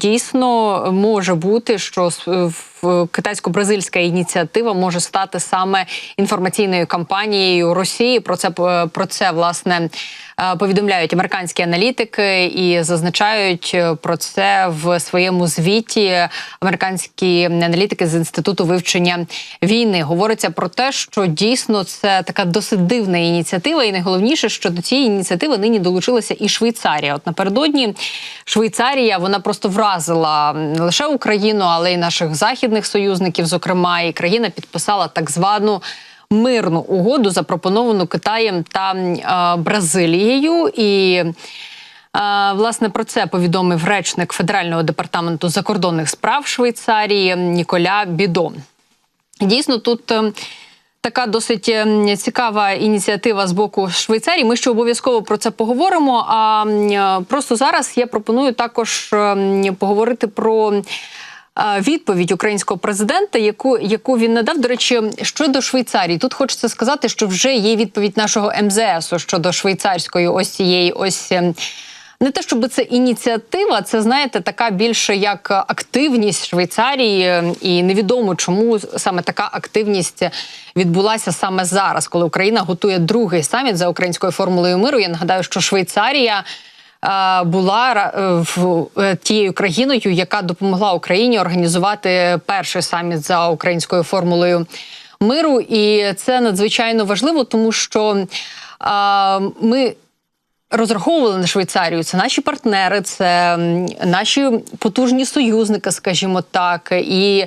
дійсно може бути, що в- китайсько-бразильська ініціатива може стати саме інформаційною кампанією Росії. Про це е, про це власне е, повідомляють американські аналітики і зазначають е, про це в своєму звіті. Американські аналітики з інституту вивчення війни говориться про те, що дійсно це така досить дивна ініціатива, і найголовніше, що до цієї ініціативи нині долучилася і Швейцарія. От напередодні Швейцарія вона просто вразила не лише Україну, але й наших західних союзників. Зокрема, і країна підписала так звану. Мирну угоду запропоновану Китаєм та е, Бразилією, і е, власне про це повідомив речник Федерального департаменту закордонних справ Швейцарії Ніколя Бідо. Дійсно, тут е, така досить е, цікава ініціатива з боку Швейцарії. Ми ще обов'язково про це поговоримо. А е, просто зараз я пропоную також е, поговорити про. Відповідь українського президента, яку яку він надав. До речі, щодо Швейцарії, тут хочеться сказати, що вже є відповідь нашого МЗСу щодо швейцарської ось цієї ось. ем, не те, щоб це ініціатива, це знаєте, така більше як активність Швейцарії, е, і невідомо, чому саме така активність відбулася саме зараз, коли Україна готує другий саміт за українською формулою миру. Я нагадаю, що Швейцарія. Е, Була е, е, тією країною, яка допомогла Україні організувати перший саміт за українською формулою миру, і це надзвичайно важливо, тому що ми розраховували на Швейцарію. Це наші партнери, це наші потужні союзники, скажімо так. І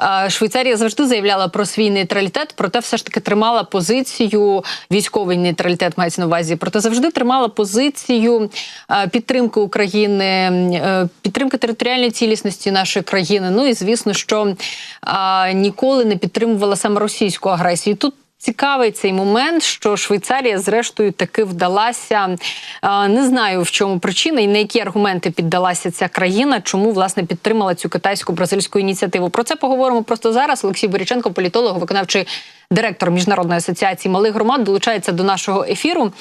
е, Швейцарія завжди заявляла про свій нейтралітет, проте все ж таки тримала позицію військовий нейтралітет мається на увазі. Проте завжди тримала позицію е, підтримки України, е, підтримки територіальної цілісності нашої країни. Ну і звісно, що ніколи не підтримувала саме російську агресію. Тут Цікавий цей момент, що Швейцарія, зрештою, таки вдалася. Не знаю в чому причина і на які аргументи піддалася ця країна, чому власне підтримала цю китайську бразильську ініціативу. Про це поговоримо просто зараз. Олексій Боріченко, політолог, виконавчий директор міжнародної асоціації малих громад, долучається до нашого ефіру.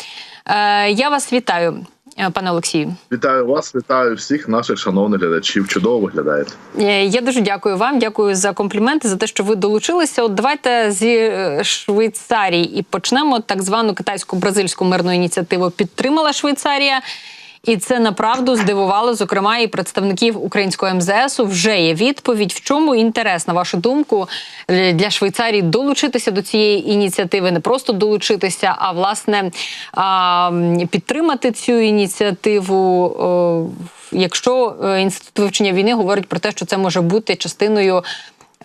Е, Я вас вітаю, пане Олексію. Вітаю вас, вітаю всіх наших шановних глядачів. Чудово виглядаєте. Е, Я дуже дякую вам. Дякую за компліменти, за те, що ви долучилися. От давайте зі е, Швейцарії і почнемо. Так звану китайсько-бразильську мирну ініціативу підтримала Швейцарія. І це направду здивувало, зокрема, і представників українського МЗСу. Вже є відповідь. В чому інтерес, на вашу думку, е, для Швейцарії долучитися до цієї ініціативи, не просто долучитися, а власне підтримати цю ініціативу. о, Якщо е, інститут вивчення війни говорить про те, що це може бути частиною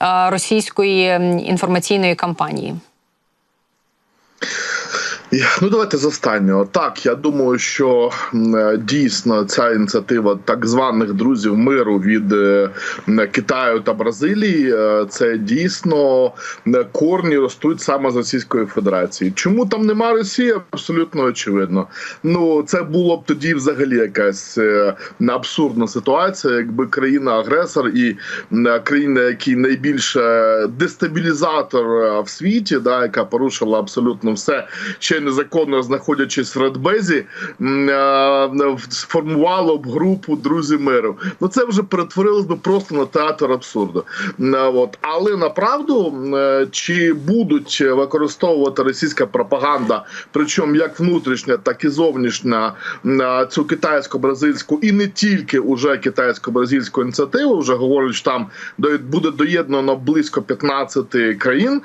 е, російської інформаційної кампанії. Ну давайте з останнього. Так, я думаю, що е, дійсно ця ініціатива так званих друзів миру від е, Китаю та Бразилії. е, Це дійсно корні ростуть саме з Російської Федерації. Чому там нема Росії? Абсолютно очевидно. Ну це було б тоді взагалі якась абсурдна ситуація, якби країна-агресор і країна, який найбільше дестабілізатор в світі, да, яка порушила абсолютно все, ще незаконно знаходячись в Радбезі, сформувало б групу друзі миру. Ну це вже перетворилось би просто на театр абсурду. От але направду е, чи будуть використовувати російська пропаганда, причому як внутрішня, так і зовнішня цю китайсько-бразильську і не тільки уже китайсько-бразильську ініціативу, вже говорять, там буде доєднано близько 15 країн,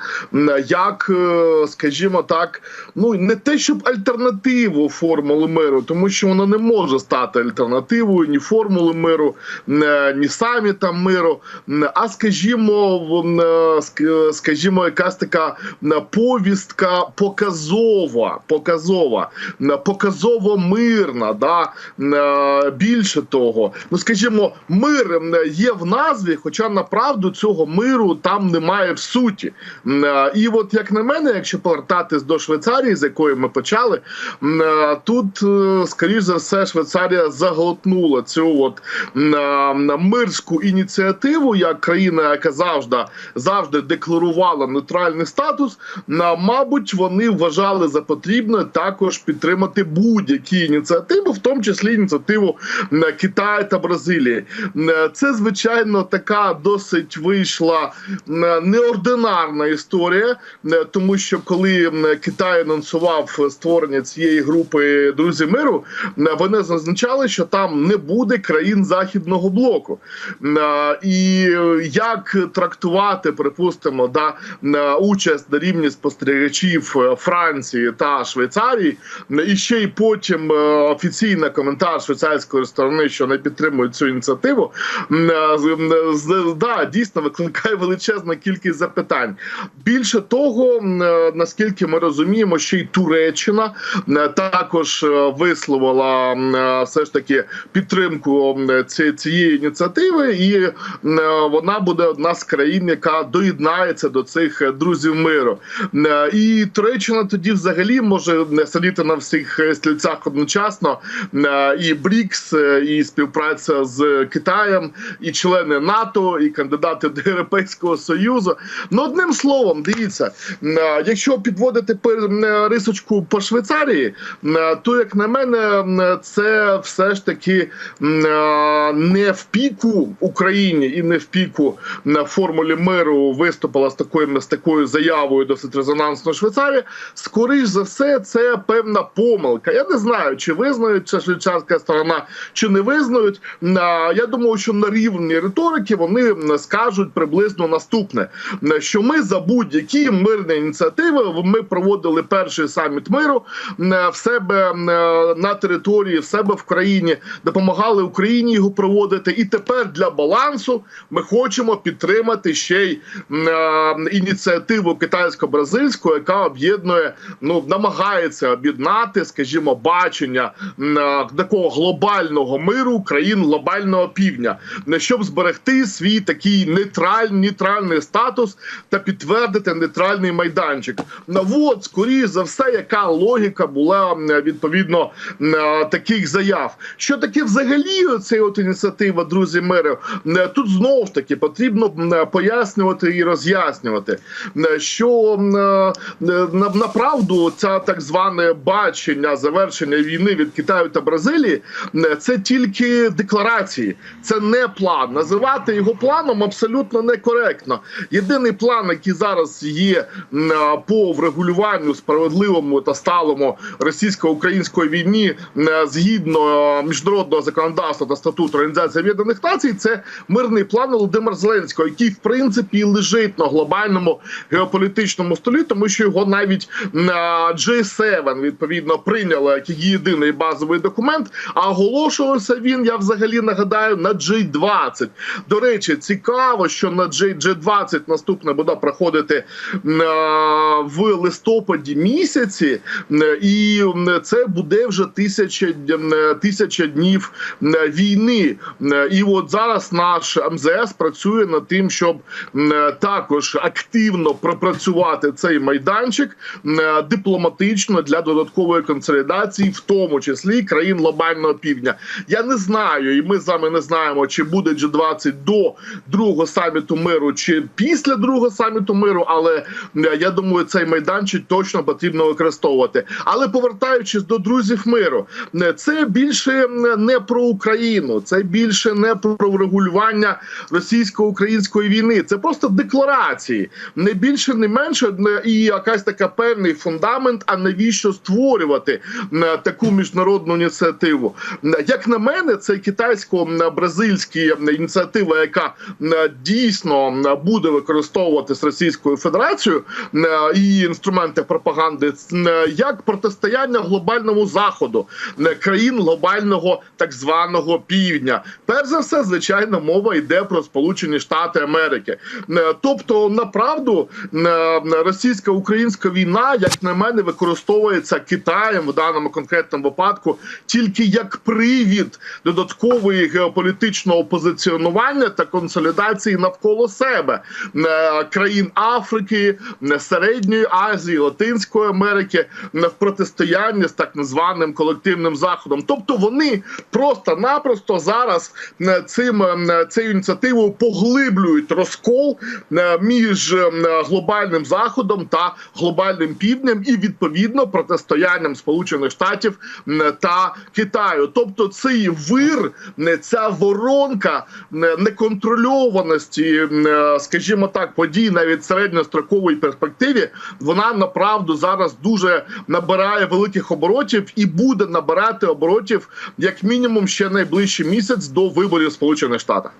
як, е, скажімо так, ну не те, щоб альтернативу формули миру, тому що вона не може стати альтернативою ні формули миру, е, ні саміта миру, а скажімо, е, ск- скажімо, якась така повістка показова, показова, показово мирна. Да? Е, Більше того, ну скажімо, мир є в назві, хоча направду цього миру там немає в суті. Е, І от як на мене, якщо повертатись до Швейцарії, з якої ми почали. е, Тут, е, скоріш за все, Швейцарія заглотнула цю от е, мирську ініціативу, як країна, яка завжди завжди декларувала нейтральний статус. Мабуть, вони вважали за потрібне також підтримати будь-які ініціативи, в тому числі ініціативу Китаю та Бразилії. Це звичайно така досить вийшла неординарна історія, тому що коли Китай анонсував створення цієї групи друзі миру, вони зазначали, що там не буде країн західного блоку. Е, І е, як трактувати, припустимо, да на участь на рівні спостерігачів е, Франції та Швейцарії, і ще й потім е, офіційний коментар швейцарської сторони, що не підтримують цю ініціативу, е, да, дійсно викликає величезна кількість запитань. Більше того, е, наскільки ми розуміємо, ще й Туреччина е, також е, висловила е, все ж таки підтримку цієї ініціативи, і вона буде одна з країн, яка доєднається до цих друзів миру. І Туреччина тоді взагалі може сидіти на всіх стільцях одночасно. І БРІКС, і співпраця з Китаєм, і члени НАТО, і кандидати до Європейського Союзу. Ну, одним словом, дивіться, якщо підводити пер- е, по Швейцарії, е, то як на мене, це все ж таки е, не в піку Україні і не в піку на формулі миру виступила з такою з такою заявою досить резонансно Швейцарія. Скоріш за все, це певна помилка. Я не знаю, чи визнають це швейцарська сторона, чи не визнають. Я думаю, що на рівні риторики вони скажуть приблизно наступне: що ми за будь-які мирні ініціативи ми проводили перший саміт миру в себе на території, в себе в країні, допомагали Україні його проводити. І тепер для балансу ми хочемо підтримати ще й е, ініціативу китайсько-бразильську, яка об'єднує, ну намагається об'єднати, скажімо, бачення е, такого глобального миру країн глобального півдня, щоб зберегти свій такий нейтральний, нейтральний статус та підтвердити нейтральний майданчик. Ну от, скоріш за все, яка логіка була відповідно е, таких заяв. Що таке взагалі ця от ініціатива, друзі миру? Е, Тут знову ж таки потрібно пояснювати і роз'яснювати, е, що е, направду ця так зване бачення завершення війни від Китаю та Бразилії е, це тільки декларації, це не план. Називати його планом абсолютно некоректно. Єдиний план, який зараз є е, по врегулюванню справедливому та сталому російсько-української війні е, згідно е, міжнародного законодавства та статуту Організації Об'єднаних Націй, це мирний план Володимира Зеленського, який в принципі лежить на глобальному геополітичному столі, тому що його навіть на G7 відповідно прийняли як єдиний базовий документ. А оголошувався він, я взагалі нагадаю, на G20. До речі, цікаво, що на G- G20 наступне буде проходити в листопаді місяці, і це буде вже тисяча, тисяча днів війни. І от зараз наш МЗС працює над тим, щоб також активно пропрацювати цей майданчик дипломатично для додаткової консолідації, в тому числі країн глобального півдня. Я не знаю, і ми з вами не знаємо, чи буде G20 до другого саміту миру, чи після другого саміту миру. Але я думаю, цей майданчик точно потрібно використовувати. Але повертаючись до друзів миру, це більше не про Україну, це більше не про врегулювання російсько-української війни. Це просто декларації, не більше, не менше, і якась така певний фундамент. А навіщо створювати таку міжнародну ініціативу? Як на мене, це китайсько-бразильська ініціатива, яка дійсно буде використовуватись Російською Федерацією і інструменти пропаганди як протистояння глобальному заходу м, країн глобального так званого півдня. Перш за все, звичайно, мова йде про Сполучені Штати Америки. Е, Тобто, направду е, російсько-українська війна, як на мене, використовується Китаєм в даному конкретному випадку тільки як привід додаткової геополітичного позиціонування та консолідації навколо себе Е, країн Африки, е, Середньої Азії, Латинської Америки. Америки в протистоянні з так званим колективним заходом. Тобто вони просто-напросто зараз е, цим е, цією ініціативою поглиблюють розкол е, між е, глобальним заходом та глобальним півднем, і відповідно протистоянням Сполучених Штатів е, та Китаю. Тобто цей вир, е, ця воронка е, неконтрольованості, е, скажімо так, подій навіть в середньостроковій перспективі, вона направду дуже набирає великих оборотів і буде набирати оборотів як мінімум ще найближчий місяць до виборів Сполучених Штатах.